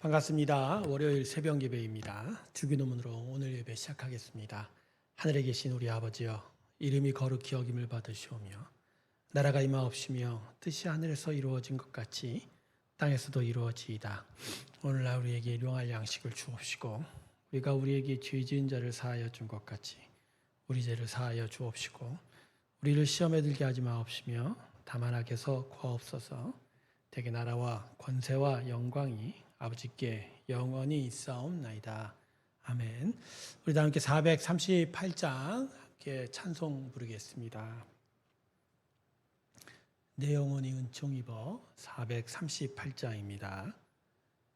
반갑습니다. 월요일 새벽 예배입니다. 주기도문으로 오늘 예배 시작하겠습니다. 하늘에 계신 우리 아버지여 이름이 거룩히 여김을 받으시오며 나라가 임하옵시며 뜻이 하늘에서 이루어진 것 같이 땅에서도 이루어지이다. 오늘날 우리에게 일용할 양식을 주옵시고 우리가 우리에게 죄 지은 자를 사하여 준 것 같이 우리 죄를 사하여 주옵시고 우리를 시험에 들게 하지 마옵시며 다만 악에서 구하옵소서 대개 나라와 권세와 영광이 아버지께 영원히 있사옵나이다. 아멘. 우리 다 함께 438장 함께 찬송 부르겠습니다. 내 영혼이 은총 입어 438장입니다.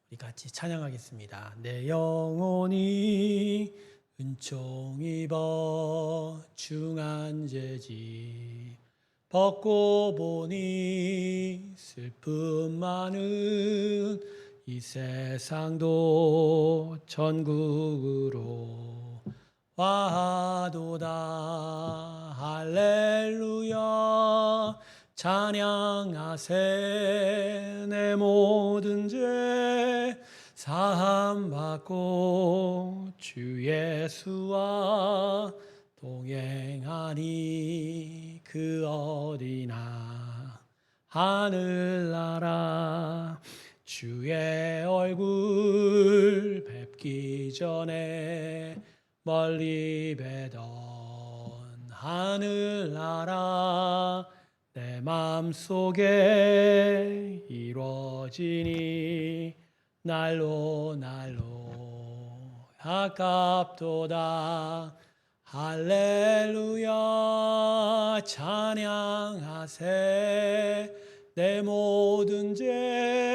우리 같이 찬양하겠습니다. 내 영혼이 은총 입어 중한 죄지 벗고 보니 슬픔 많은 이 세상도 전국으로 와도다. 할렐루야. 찬양하세. 내 모든 죄 사함 받고 주 예수와 동행하니 그 어디나 하늘나라 주의 얼굴 뵙기 전에 멀리 뵈던 하늘나라 내 맘속에 이루어지니 날로 날로 아깝도다. 할렐루야. 찬양하세. 내 모든 죄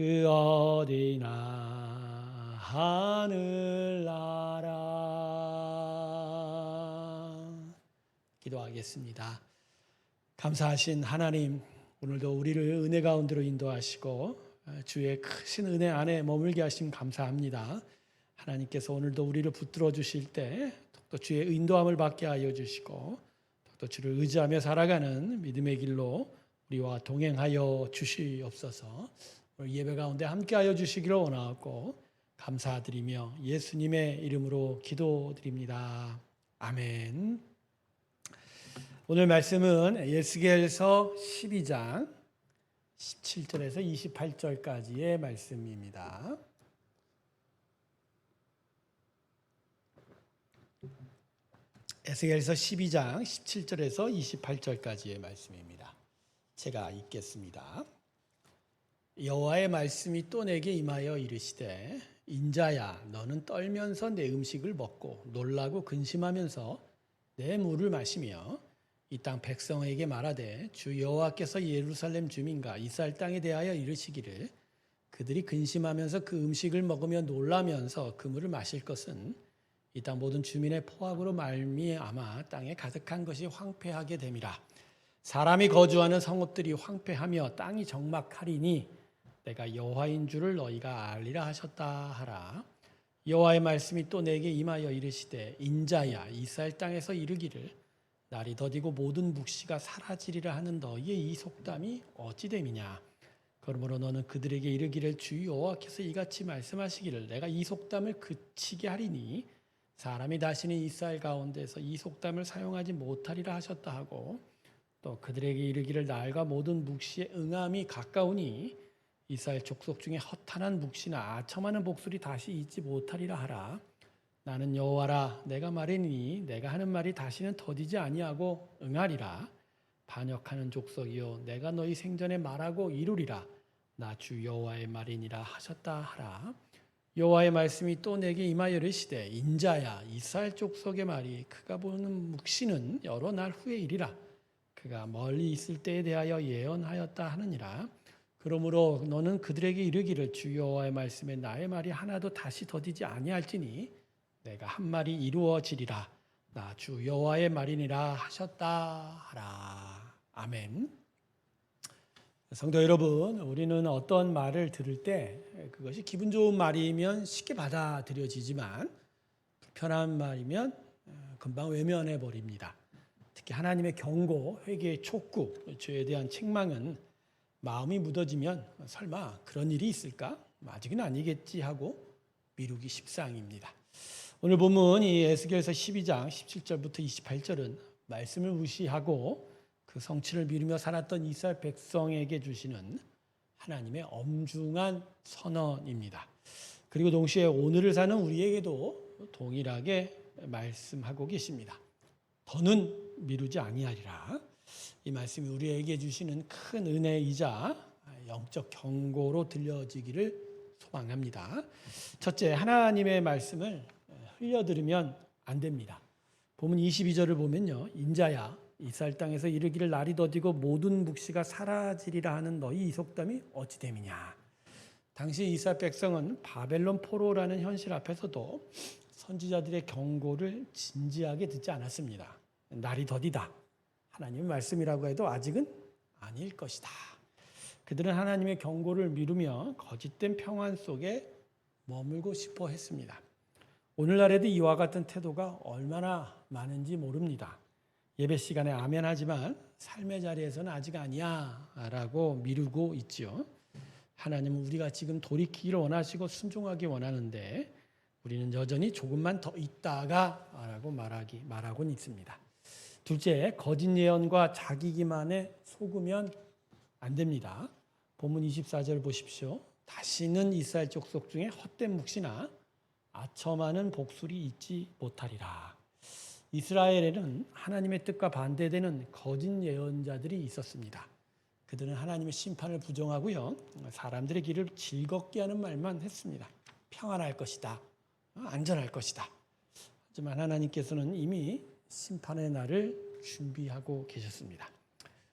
그 어디나 하늘나라 기도하겠습니다. 감사하신 하나님 오늘도 우리를 은혜 가운데로 인도하시고 어, 주의 크신 은혜 안에 머물게 하심 감사합니다. 하나님께서 오늘도 우리를 붙들어 주실 때 또 주의 인도함을 받게 하여 주시고 또 주를 의지하며 살아가는 믿음의 길로 우리와 동행하여 주시옵소서. 예배 가운데 함께하여 주시기를 원하고 감사드리며 예수님의 이름으로 기도드립니다. 아멘. 오늘 말씀은 예스겔서 12장 17절에서 28절까지의 말씀입니다. 에스겔서 12장 17절에서 28절까지의 말씀입니다. 제가 읽겠습니다. 여호와의 말씀이 또 내게 임하여 이르시되 인자야 너는 떨면서 내 음식을 먹고 놀라고 근심하면서 내 물을 마시며 이 땅 백성에게 말하되 주 여호와께서 예루살렘 주민과 이스라엘 땅에 대하여 이르시기를 그들이 근심하면서 그 음식을 먹으며 놀라면서 그 물을 마실 것은 이 땅 모든 주민의 포악으로 말미암아 땅에 가득한 것이 황폐하게 됨이라. 사람이 거주하는 성읍들이 황폐하며 땅이 적막하리니 내가 여호와인 줄을 너희가 알리라 하셨다 하라. 여호와의 말씀이 또 내게 임하여 이르시되 인자야 이스라엘 땅에서 이르기를 날이 더디고 모든 묵시가 사라지리라 하는 너희의 이 속담이 어찌 됨이냐? 그러므로 너는 그들에게 이르기를 주 여호와께서 이같이 말씀하시기를 내가 이 속담을 그치게 하리니 사람이 다시는 이스라엘 가운데서 이 속담을 사용하지 못하리라 하셨다 하고 또 그들에게 이르기를 날과 모든 묵시의 응함이 가까우니 이스라엘 족속 중에 허탄한 묵시나 아첨하는 복술이 다시 있지 못하리라 하라. 나는 여호와라 내가 말하니 내가 하는 말이 다시는 더디지 아니하고 응하리라. 반역하는 족속이요 내가 너희 생전에 말하고 이루리라. 나 주 여호와의 말이니라 하셨다 하라. 여호와의 말씀이 또 내게 임하여 이르시되 인자야 이스라엘 족속의 말이 그가 보는 묵시는 여러 날 후의 일이라. 그가 멀리 있을 때에 대하여 예언하였다 하느니라 그러므로 너는 그들에게 이르기를 주 여호와의 말씀에 나의 말이 하나도 다시 더디지 아니할지니 내가 한 말이 이루어지리라 나 주 여호와의 말이니라 하셨다 하라 아멘. 성도 여러분, 우리는 어떤 말을 들을 때 그것이 기분 좋은 말이면 쉽게 받아들여지지만 불편한 말이면 어, 금방 외면해 버립니다. 특히 하나님의 경고, 회개의 촉구, 죄에 대한 책망은 마음이 묻어지면 설마 그런 일이 있을까? 아직은 아니겠지 하고 미루기 십상입니다. 오늘 본문 이 에스겔서 12장 17절부터 28절은 말씀을 무시하고 그 성취를 미루며 살았던 이스라엘 백성에게 주시는 하나님의 엄중한 선언입니다. 그리고 동시에 오늘을 사는 우리에게도 동일하게 말씀하고 계십니다. 더는 미루지 아니하리라. 이 말씀이 우리에게 주시는 큰 은혜이자 영적 경고로 들려지기를 소망합니다. 첫째, 하나님의 말씀을 흘려 들으면 안 됩니다. 보면 22절을 보면요. 인자야 이스라엘 땅에서 이르기를 날이 더디고 모든 묵시가 사라지리라 하는 너희 이 속담이 어찌 됨이냐. 당시 이스라엘 백성은 바벨론 포로라는 현실 앞에서도 선지자들의 경고를 진지하게 듣지 않았습니다. 날이 더디다. 하나님의 말씀이라고 해도 아직은 아닐 것이다. 그들은 하나님의 경고를 미루며 거짓된 평안 속에 머물고 싶어 했습니다. 오늘날에도 이와 같은 태도가 얼마나 많은지 모릅니다. 예배 시간에 아멘 하지만 삶의 자리에서는 아직 아니야 라고 미루고 있지요. 하나님은 우리가 지금 돌이키기를 원하시고 순종하기 원하는데 우리는 여전히 조금만 더 있다가 라고 말하기 말하고는 있습니다. 둘째, 거짓 예언과 자기 기만에 속으면 안 됩니다. 본문 24절 보십시오. 다시는 이스라엘 족속 중에 헛된 묵시나 아첨하는 복술이 있지 못하리라. 이스라엘에는 하나님의 뜻과 반대되는 거짓 예언자들이 있었습니다. 그들은 하나님의 심판을 부정하고요. 사람들의 길을 즐겁게 하는 말만 했습니다. 평안할 것이다. 안전할 것이다. 하지만 하나님께서는 이미 심판의 날을 준비하고 계셨습니다.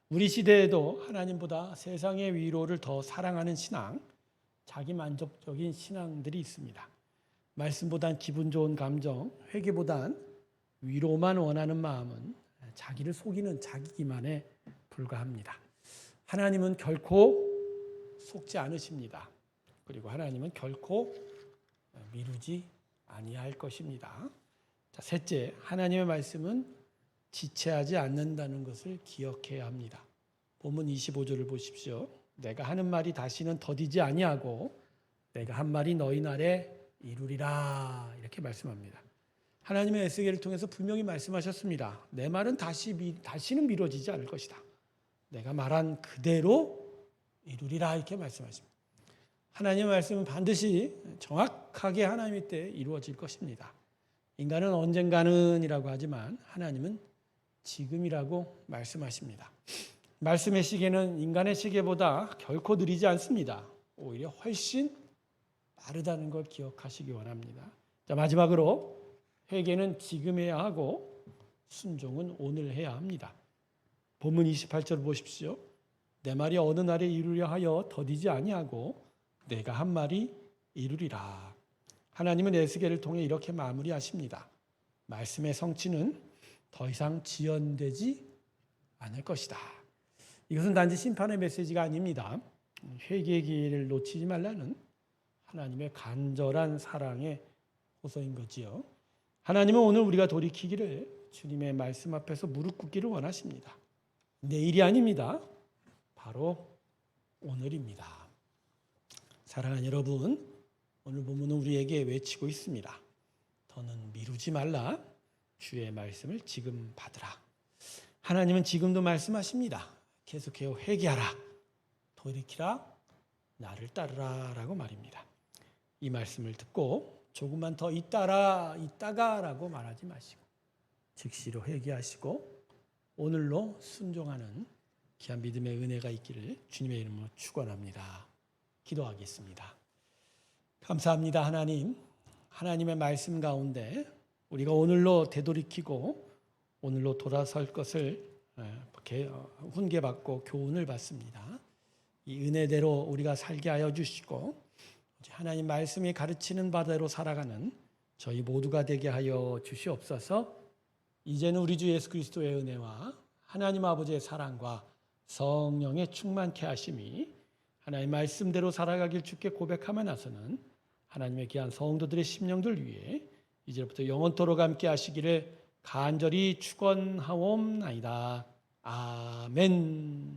우리 시대에도 하나님보다 세상의 위로를 더 사랑하는 신앙, 자기 만족적인 신앙들이 있습니다. 말씀보단 기분 좋은 감정, 회개보단 위로만 원하는 마음은 자기를 속이는 자기 기만에 불과합니다. 하나님은 결코 속지 않으십니다. 그리고 하나님은 결코 미루지 아니할 것입니다. 자, 셋째, 하나님의 말씀은 지체하지 않는다는 것을 기억해야 합니다. 본문 25절을 보십시오. 내가 하는 말이 다시는 더디지 아니하고 내가 한 말이 너희 날에 이루리라 이렇게 말씀합니다. 하나님의 에스겔을 통해서 분명히 말씀하셨습니다. 내 말은 다시 미, 다시는 미뤄지지 않을 것이다. 내가 말한 그대로 이루리라 이렇게 말씀하십니다. 하나님의 말씀은 반드시 정확하게 하나님의 때 이루어질 것입니다. 인간은 언젠가는이라고 하지만 하나님은 지금이라고 말씀하십니다. 말씀의 시계는 인간의 시계보다 결코 느리지 않습니다. 오히려 훨씬 빠르다는 걸 기억하시기 원합니다. 자, 마지막으로 회개는 지금 해야 하고 순종은 오늘 해야 합니다. 본문 28절 보십시오. 내 말이 어느 날에 이루려 하여 더디지 아니하고 내가 한 말이 이루리라. 하나님은 에스겔을 통해 이렇게 마무리하십니다. 말씀의 성취는 더 이상 지연되지 않을 것이다. 이것은 단지 심판의 메시지가 아닙니다. 회개의 기회를 놓치지 말라는 하나님의 간절한 사랑의 호소인 거지요. 하나님은 오늘 우리가 돌이키기를 주님의 말씀 앞에서 무릎 꿇기를 원하십니다. 내일이 아닙니다. 바로 오늘입니다. 사랑하는 여러분, 오늘 본문은 우리에게 외치고 있습니다. 더는 미루지 말라. 주의 말씀을 지금 받으라. 하나님은 지금도 말씀하십니다. 계속해요. 회개하라. 돌이키라. 나를 따르라 라고 말입니다. 이 말씀을 듣고 조금만 더 있다라 있다가 라고 말하지 마시고 즉시로 회개하시고 오늘로 순종하는 귀한 믿음의 은혜가 있기를 주님의 이름으로 축원합니다. 기도하겠습니다. 감사합니다 하나님. 하나님의 말씀 가운데 우리가 오늘로 되돌이키고 오늘로 돌아설 것을 훈계받고 교훈을 받습니다. 이 은혜대로 우리가 살게 하여 주시고 하나님 말씀이 가르치는 바대로 살아가는 저희 모두가 되게 하여 주시옵소서. 이제는 우리 주 예수 그리스도의 은혜와 하나님 아버지의 사랑과 성령의 충만케 하심이 하나님 말씀대로 살아가길 주께 고백하며 나서는 하나님의 귀한 성도들의 심령들 위해 이제부터 영원토록 함께 하시기를 간절히 축원하옵나이다. 아멘.